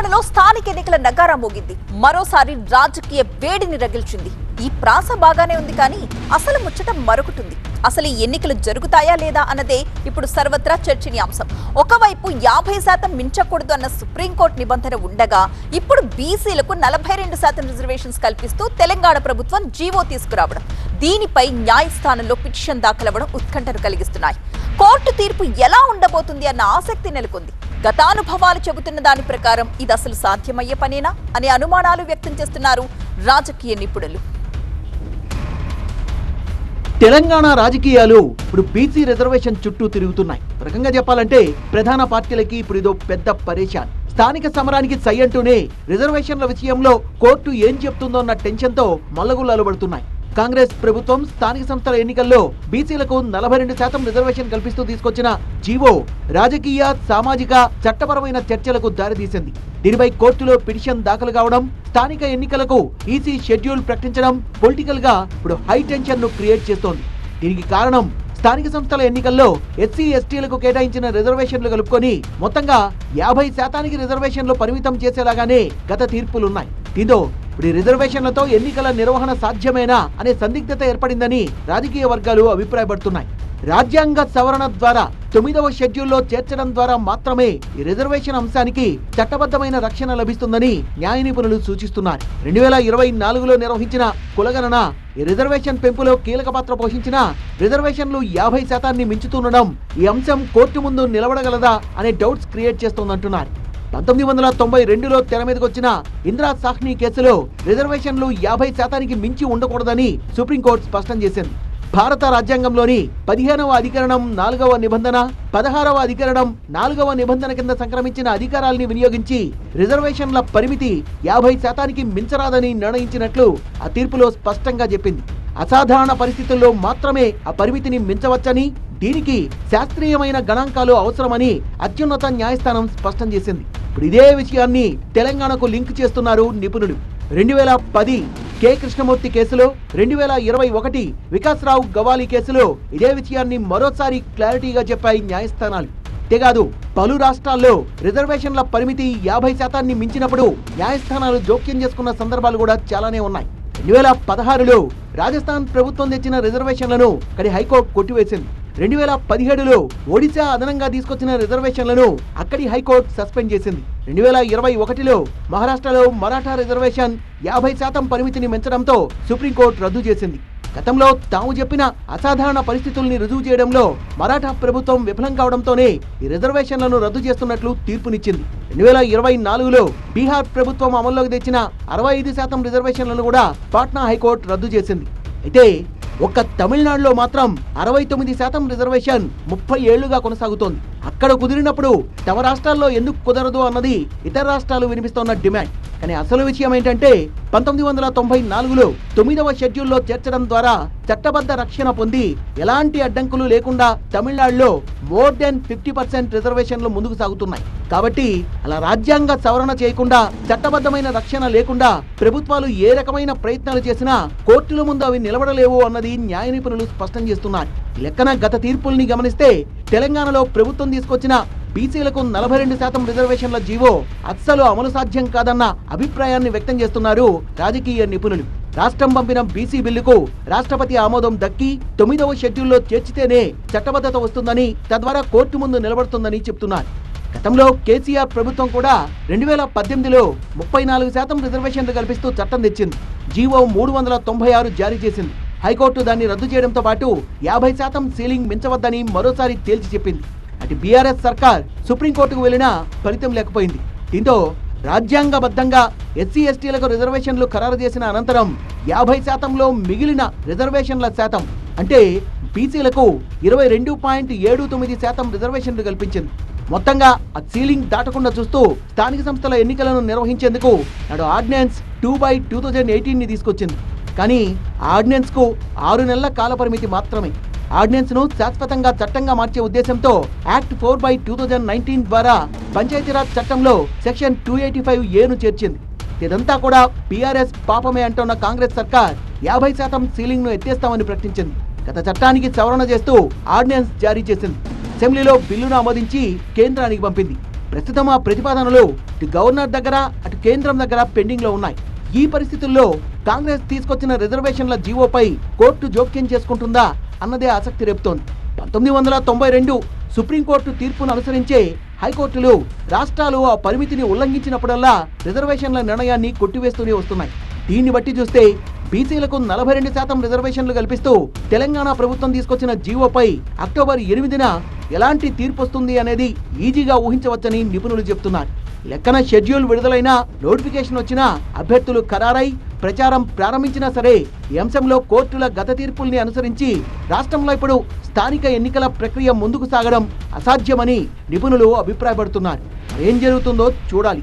తెలంగాణలో స్థానిక ఎన్నికల నగారా మోగింది. మరోసారి రాజకీయ వేడిని రగిల్చింది. ఈ ప్రాస బాగానే ఉంది కానీ అసలు ముచ్చట మరొకటుంది. అసలు ఈ ఎన్నికలు జరుగుతాయా లేదా అన్నదే ఇప్పుడు సర్వత్రా చర్చనీయాంశం. ఒకవైపు యాభై శాతం మించకూడదు అన్న సుప్రీంకోర్టు నిబంధన ఉండగా ఇప్పుడు బీసీలకు నలభై రెండు శాతం రిజర్వేషన్స్ కల్పిస్తూ తెలంగాణ ప్రభుత్వం జీవో తీసుకురావడం. దీనిపై న్యాయస్థానంలో పిటిషన్ దాఖలవ్వడం ఉత్కంఠను కలిగిస్తున్నాయి. కోర్టు తీర్పు ఎలా ఉండబోతుంది అన్న ఆసక్తి నెలకొంది. గతానుభవాలు చెబుతున్న దాని ప్రకారం ఇది అసలు సాధ్యమయ్యే పనేనా అనే అనుమానాలు వ్యక్తం చేస్తున్నారు రాజకీయ నిపుణులు. తెలంగాణ రాజకీయాలు ఇప్పుడు బీసీ రిజర్వేషన్ చుట్టూ తిరుగుతున్నాయి. రకంగా చెప్పాలంటే ప్రధాన పార్టీలకి ఇప్పుడు ఇదో పెద్ద పరేషాన్. స్థానిక సమరానికి సై అంటూనే రిజర్వేషన్ల విషయంలో కోర్టు ఏం చెప్తుందో అన్న టెన్షన్తో మల్లగుల్లాలు పడుతున్నాయి. కాంగ్రెస్ ప్రభుత్వం స్థానిక సంస్థల ఎన్నికల్లో బీసీలకు నలభై రెండు శాతం రిజర్వేషన్ కల్పిస్తూ తీసుకొచ్చిన జీవో రాజకీయ సామాజిక చట్టపరమైన చర్చలకు దారితీసింది. దీనిపై కోర్టులో పిటిషన్ దాఖలు కావడం స్థానిక ఎన్నికలకు ఈసీ షెడ్యూల్ ప్రకటించడం పొలిటికల్గా ఇప్పుడు హై టెన్షన్ను క్రియేట్ చేస్తోంది. దీనికి కారణం స్థానిక సంస్థల ఎన్నికల్లో ఎస్సీ ఎస్టీలకు కేటాయించిన రిజర్వేషన్లు కలుపుకొని మొత్తంగా యాభై శాతానికి రిజర్వేషన్లు పరిమితం చేసేలాగానే గత తీర్పులున్నాయి. దీంతో ఇప్పుడు ఈ రిజర్వేషన్లతో ఎన్నికల నిర్వహణ సాధ్యమేనా అనే సందిగ్ధత ఏర్పడిందని రాజకీయ వర్గాలు అభిప్రాయపడుతున్నాయి. రాజ్యాంగ సవరణ ద్వారా తొమ్మిదవ షెడ్యూల్లో చేర్చడం ద్వారా మాత్రమే ఈ రిజర్వేషన్ అంశానికి చట్టబద్ధమైన రక్షణ లభిస్తుందని న్యాయ నిపుణులు సూచిస్తున్నారు. రెండు వేల ఇరవై నాలుగులో నిర్వహించిన కులగణన ఈ రిజర్వేషన్ పెంపులో కీలక పాత్ర పోషించిన రిజర్వేషన్లు యాభై శాతాన్ని మించుతుండడం ఈ అంశం కోర్టు ముందు నిలబడగలదా అనే డౌట్స్ క్రియేట్ చేస్తోందంటున్నారు. పంతొమ్మిది వందల తొంభై రెండులో తెర మీదకి వచ్చిన ఇందిరా సాహ్ని కేసులో రిజర్వేషన్లు యాభై శాతానికి మించి ఉండకూడదని సుప్రీంకోర్టు స్పష్టం చేసింది. భారత రాజ్యాంగంలోని పదిహేనవ అధికరణం నాలుగవ నిబంధన పదహారవ అధికరణం నాలుగవ నిబంధన కింద సంక్రమించిన అధికారాల్ని వినియోగించి రిజర్వేషన్ల పరిమితి యాభై శాతానికి మించరాదని నిర్ణయించినట్లు ఆ తీర్పులో స్పష్టంగా చెప్పింది. అసాధారణ పరిస్థితుల్లో మాత్రమే ఆ పరిమితిని మించవచ్చని దీనికి శాస్త్రీయమైన గణాంకాలు అవసరమని అత్యున్నత న్యాయస్థానం స్పష్టం చేసింది. ఇప్పుడు ఇదే విషయాన్ని తెలంగాణకు లింక్ చేస్తున్నారు నిపుణులు. రెండు వేల పది కె. కృష్ణమూర్తి కేసులో రెండు వేల ఇరవై ఒకటి వికాస్రావు గవాలి కేసులో ఇదే విషయాన్ని మరోసారి క్లారిటీగా చెప్పాయి న్యాయస్థానాలు. అంతేకాదు పలు రాష్ట్రాల్లో రిజర్వేషన్ల పరిమితి యాభై శాతాన్ని మించినప్పుడు న్యాయస్థానాలు జోక్యం చేసుకున్న సందర్భాలు కూడా చాలానే ఉన్నాయి. రెండు వేల పదహారులో రాజస్థాన్ ప్రభుత్వం తెచ్చిన రిజర్వేషన్లను అక్కడి హైకోర్టు కొట్టివేసింది. రెండు వేల పదిహేడులో ఒడిశా అదనంగా తీసుకొచ్చిన రిజర్వేషన్లను అక్కడి హైకోర్టు సస్పెండ్ చేసింది. రెండు వేల ఇరవై ఒకటిలో మహారాష్ట్రలో మరాఠా రిజర్వేషన్ యాభై శాతం పరిమితిని పెంచడంతో సుప్రీంకోర్టు రద్దు చేసింది. గతంలో తాము చెప్పిన అసాధారణ పరిస్థితుల్ని రుజువు చేయడంలో మరాఠా ప్రభుత్వం విఫలం కావడంతోనే ఈ రిజర్వేషన్లను రద్దు చేస్తున్నట్లు తీర్పునిచ్చింది. రెండు వేల ఇరవై నాలుగులో బీహార్ ప్రభుత్వం అమల్లోకి తెచ్చిన అరవై ఐదు శాతం రిజర్వేషన్లను కూడా పాట్నా హైకోర్టు రద్దు చేసింది. అయితే ఒక్క తమిళనాడులో మాత్రం అరవై తొమ్మిది శాతం రిజర్వేషన్ ముప్పై ఏళ్ళుగా కొనసాగుతోంది. అక్కడ కుదిరినప్పుడు తమ రాష్ట్రాల్లో ఎందుకు కుదరదు అన్నది ఇతర రాష్ట్రాలు వినిపిస్తోన్న డిమాండ్. కానీ అసలు విషయం ఏంటంటే పంతొమ్మిది వందల తొంభై నాలుగులో తొమ్మిదవ షెడ్యూల్లో చేర్చడం ద్వారా చట్టబద్ధ రక్షణ పొంది ఎలాంటి అడ్డంకులు లేకుండా తమిళనాడులో మోర్ దెన్ ఫిఫ్టీ పర్సెంట్ రిజర్వేషన్లు ముందుకు సాగుతున్నాయి. కాబట్టి అలా రాజ్యాంగ సవరణ చేయకుండా చట్టబద్ధమైన రక్షణ లేకుండా ప్రభుత్వాలు ఏ రకమైన ప్రయత్నాలు చేసినా కోర్టుల ముందు అవి నిలబడలేవు అన్నది న్యాయ నిపుణులు స్పష్టం చేస్తున్నారు. లెక్కన గత తీర్పుల్ని గమనిస్తే తెలంగాణలో ప్రభుత్వం తీసుకొచ్చిన బీసీలకు నలభై రెండు శాతం రిజర్వేషన్ల జీవో అస్సలు అమలు సాధ్యం కాదన్న అభిప్రాయాన్ని వ్యక్తం చేస్తున్నారు రాజకీయ నిపుణులు. రాష్ట్రం పంపిన బీసీ బిల్లుకు రాష్ట్రపతి ఆమోదం దక్కి తొమ్మిదవ షెడ్యూల్లో చేర్చితేనే చట్టబద్ధత వస్తుందని తద్వారా కోర్టు ముందు నిలబడుతుందని చెప్తున్నారు. గతంలో కేసీఆర్ ప్రభుత్వం కూడా రెండు వేల పద్దెనిమిదిలో ముప్పై నాలుగు శాతం రిజర్వేషన్లు కల్పిస్తూ చట్టం తెచ్చింది. జీవో మూడు వందల తొంభై ఆరు జారీ చేసింది. హైకోర్టు దాన్ని రద్దు చేయడంతో పాటు యాభై శాతం సీలింగ్ మించవద్దని మరోసారి తేల్చి చెప్పింది. అటు బీఆర్ఎస్ సర్కార్ సుప్రీంకోర్టుకు వెళ్ళినా ఫలితం లేకపోయింది. దీంతో రాజ్యాంగబద్ధంగా ఎస్సీ ఎస్టీలకు రిజర్వేషన్లు ఖరారు చేసిన అనంతరం యాభై శాతంలో మిగిలిన రిజర్వేషన్ల శాతం అంటే బీసీలకు ఇరవై రెండు పాయింట్ ఏడు తొమ్మిది శాతం రిజర్వేషన్లు కల్పించింది. మొత్తంగా ఆ సీలింగ్ దాటకుండా చూస్తూ స్థానిక సంస్థల ఎన్నికలను నిర్వహించేందుకు నాడు ordinance two by two thousand ఎయిటీన్ని తీసుకొచ్చింది. కానీ ఆర్డినెన్స్కు ఆరు నెలల కాలపరిమితి మాత్రమే. ఆర్డినెన్స్ను శాశ్వతంగా చట్టంగా మార్చే ఉద్దేశంతో act four by two thousand nineteen ద్వారా పంచాయతీరాజ్ చట్టంలో సెక్షన్ టూ ఎయిటీ ఫైవ్ ఏను చేర్చింది. ఇదంతా కూడా బీఆర్ఎస్ పాపమే అంటున్న కాంగ్రెస్ సర్కార్ యాభై శాతం సీలింగ్ను ఎత్తేస్తామని ప్రకటించింది. గత చట్టానికి సవరణ చేస్తూ ఆర్డినెన్స్ జారీ చేసింది. అసెంబ్లీలో బిల్లును ఆమోదించి కేంద్రానికి పంపింది. ప్రస్తుతం ఆ ప్రతిపాదనలు ఇటు గవర్నర్ దగ్గర అటు కేంద్రం దగ్గర పెండింగ్లో ఉన్నాయి. ఈ పరిస్థితుల్లో కాంగ్రెస్ తీసుకొచ్చిన రిజర్వేషన్ల జీవోపై కోర్టు జోక్యం చేసుకుంటుందా? అన్నదే ఆసక్తి రేపుతోంది. పంతొమ్మిది వందల తొంభై రెండు సుప్రీంకోర్టు తీర్పును అనుసరించే హైకోర్టులు రాష్ట్రాలు ఆ పరిమితిని ఉల్లంఘించినప్పుడల్లా రిజర్వేషన్ల నిర్ణయాన్ని కొట్టివేస్తూనే వస్తున్నాయి. దీన్ని బట్టి చూస్తే బీసీలకు నలభై రెండు శాతం రిజర్వేషన్లు కల్పిస్తూ తెలంగాణ ప్రభుత్వం తీసుకొచ్చిన జీవోపై అక్టోబర్ ఎనిమిదిన ఎలాంటి తీర్పు వస్తుంది అనేది ఈజీగా ఊహించవచ్చని నిపుణులు చెబుతున్నారు లెక్కన షెడ్యూల్ విడుదలైనా నోటిఫికేషన్ వచ్చినా అభ్యర్థులు ఖరారై ప్రచారం ప్రారంభించినా సరే ఈ అంశంలో కోర్టుల గత తీర్పుల్ని అనుసరించి రాష్ట్రంలో ఇప్పుడు స్థానిక ఎన్నికల ప్రక్రియ ముందుకు సాగడం అసాధ్యమని నిపుణులు అభిప్రాయపడుతున్నారు. ఏం జరుగుతుందో చూడాలి.